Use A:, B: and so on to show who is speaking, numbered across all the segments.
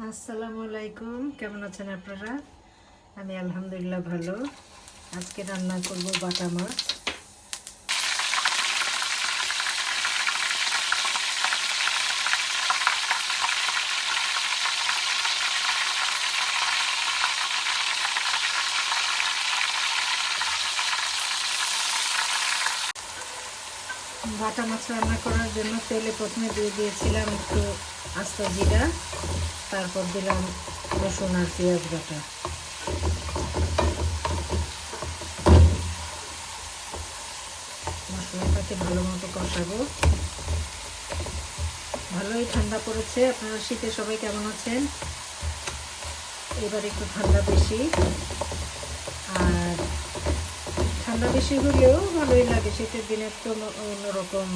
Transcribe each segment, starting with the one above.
A: আসসালামু আলাইকুম। কেমন আছেন আপনারা? আমি আলহামদুলিল্লাহ ভালো। আজকে রান্না করব বাটা মাছ। বাটা মাছ রান্না করার জন্য তেলে প্রথমে দিয়ে দিয়েছিলাম একটু আস্ত জিরা। তারপর দিলাম রসুন আর পেঁয়াজ বাটা। মশলাটাকে ভালো মতো কষাবো। ভালোই ঠান্ডা পড়েছে। আপনারা শীতে সবাই কেমন আছেন? এবার একটু ঠান্ডা বেশি। আর ঠান্ডা বেশি হলেও ভালোই লাগে। শীতের দিনে একটু অন্যরকম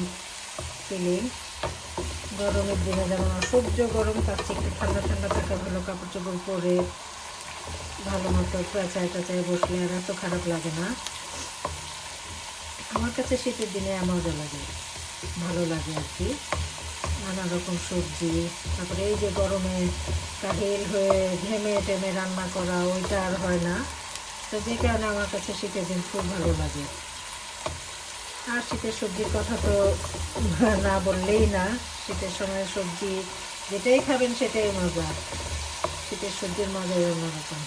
A: ফিলিং গরমের দিনে যেমন অসহ্য গরম, তার চেয়ে একটু ঠান্ডা ঠান্ডা থাকা, ভালো কাপড় চোপড় পরে ভালো মতো পেঁচায় টেঁচায় বসলে আর এত খারাপ লাগে না। আমার কাছে শীতের দিনে মজা লাগে, ভালো লাগে আর কি। নানা রকম সবজি, তারপরে এই যে গরমে কাহিল হয়ে ঘেমে টেমে রান্না করা, ওইটা আর হয় না। তো যে কারণে আমার কাছে শীতের দিন খুব ভালো লাগে। আর শীতের সবজির কথা তো না বললেই না। শীতের সময় সবজি, যেটাই খাবেন সেটাই মজা। শীতের সবজির মজাই অন্যরকম।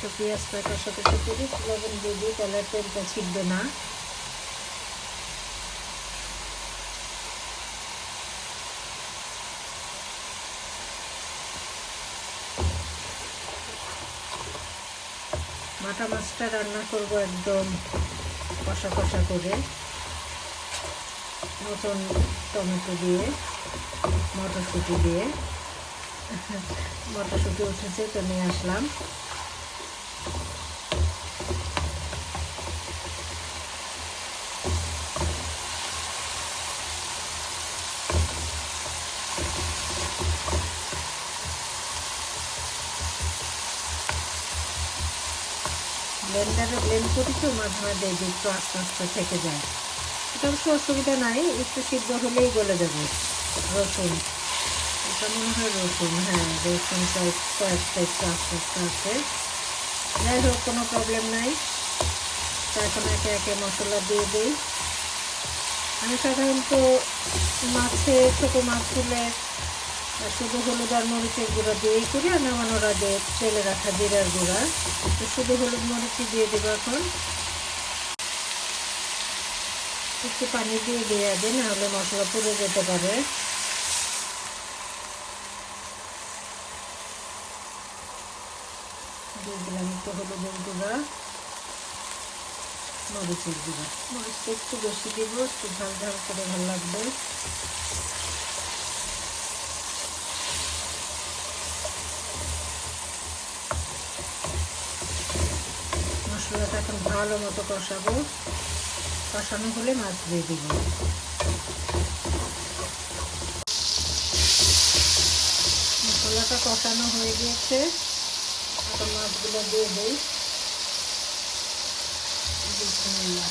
A: তো পেঁয়াজ কাটার সাথে সাথে লবণ দিয়ে দিই, তাহলে তেলটা ছিটবে না। মাথা মাছটা রান্না করব একদম কষা কষা করে। নতুন টমেটো দিয়ে, মটরশুঁটি দিয়ে। মটরশুঁটি উঠেছে, তো নিয়ে আসলাম। ব্লেন্ডারে ব্লেন্ড করি তো, মাঝে মাঝে একটু আস্তে আস্তে থেকে যায়। এটা অবশ্য অসুবিধা নাই, একটু সিদ্ধ হলেই গলে যাবে। রসুন। এটা মনে হয় রসুন হ্যাঁ আস্তে আছে। যাই হোক, কোনো প্রবলেম নাই। এখন একে একে মশলা দিয়ে দিই। আমি সাধারণত মাছে ছোটো মাছ তুলে শুধু হলুদ আর মরিচের গুঁড়া দিয়েই করি, আর নামানোর আগে তেলে রাখা জিরার গুঁড়া। শুধু হলুদ মরিচই দিয়ে দেবো এখন। একটু পানি দিয়ে দিয়ে আগে, নাহলে মশলা পুড়ে যেতে পারে। দিয়ে দিলাম একটু হলুদের গুঁড়া, মরিচের গুঁড়া। মরিচটা একটু বেশি দিব, একটু ঝাল ঝাল করে ভালো লাগবে। মশলাটা এখন ভালো মতো কষাবো। কষানো হলে মাছ দিয়ে দিব মশলাটা কষানো হয়ে গিয়েছে। এখন মাছগুলো দিয়ে দিই। বিসমিল্লাহ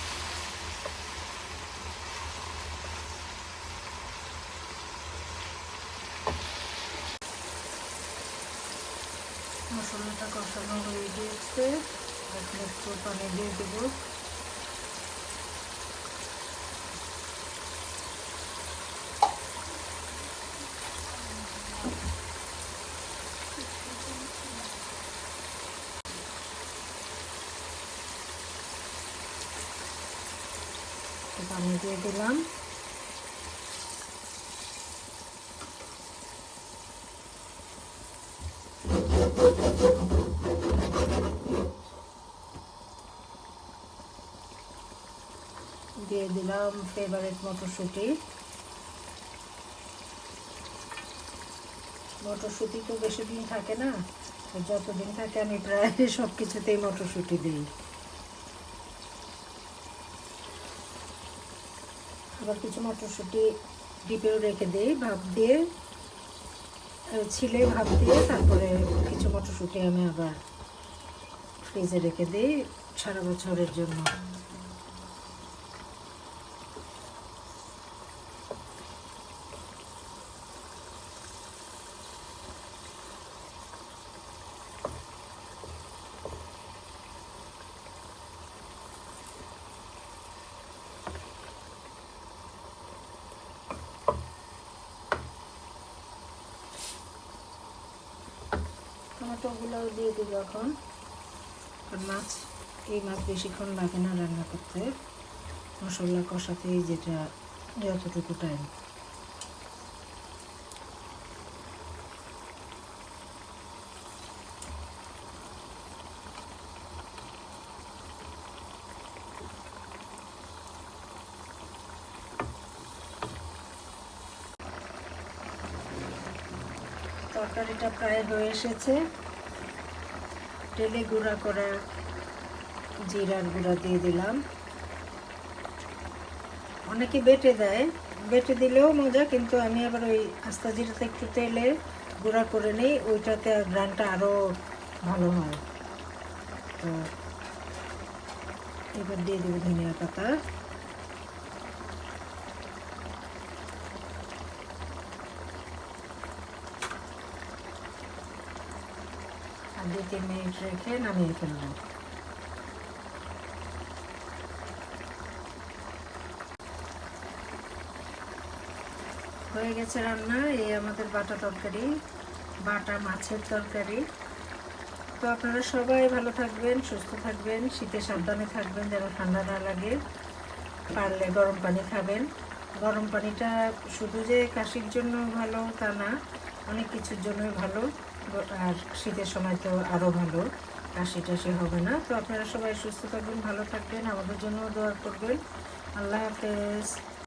A: মশলাটা কষানো হয়ে গিয়েছে। এখন একটু পানি দিয়ে দেবো। পানি দিয়ে দিলাম। দিয়ে দিলাম ফেভারিট মটরশুঁটি। মটরশুঁটি তো বেশি দিন থাকে না যতদিন থাকে আমি প্রায় সব কিছুতেই মটরশুঁটি দিই। আবার কিছু মটরশুঁটি ডিপেও রেখে দিই, ভাপ দিয়ে ছিলে ভাপ দিয়ে তারপরে কিছু মটরশুঁটি আমি আবার ফ্রিজে রেখে দিই সারা বছরের জন্য। টমেটোগুলোও দিয়ে দেবো এখন। আর মাছ, এই মাছ বেশিক্ষণ লাগে না রান্না করতে। মশলা কষাতে যেটা যতটুকু টাইম তরকারিটা প্রায় হয়ে এসেছে। তেলে গুঁড়া করা জিরার গুঁড়া দিয়ে দিলাম। অনেকে বেটে দেয়। বেটে দিলেও মজা, কিন্তু আমি আবার ওই আস্তা জিরাতে একটু তেলে গুঁড়া করে নিই, ওইটাতে গ্রানটা আরও ভালো হয়। তো এবার দিয়ে দেবো ধনিয়া পাতা। আর দু তিন মিনিট রেখে নামিয়ে ফেলব হয়ে গেছে রান্না, এই আমাদের বাটা তরকারি, বাটা মাছের তরকারি। তো আপনারা সবাই ভালো থাকবেন, সুস্থ থাকবেন শীতে সাবধানে থাকবেন যেন ঠান্ডা না লাগে, পারলে গরম পানি খাবেন। গরম পানিটা শুধু যে কাশির জন্য ভালো তা না, অনেক কিছুর জন্যই ভালো। আর শীতের সময় তো আরও ভালো কাশি টাশি হবে না। তো আপনারা সবাই সুস্থ থাকবেন, ভালো থাকবেন, আমাদের জন্য দোয়া করবেন। আল্লাহ হাফেজ।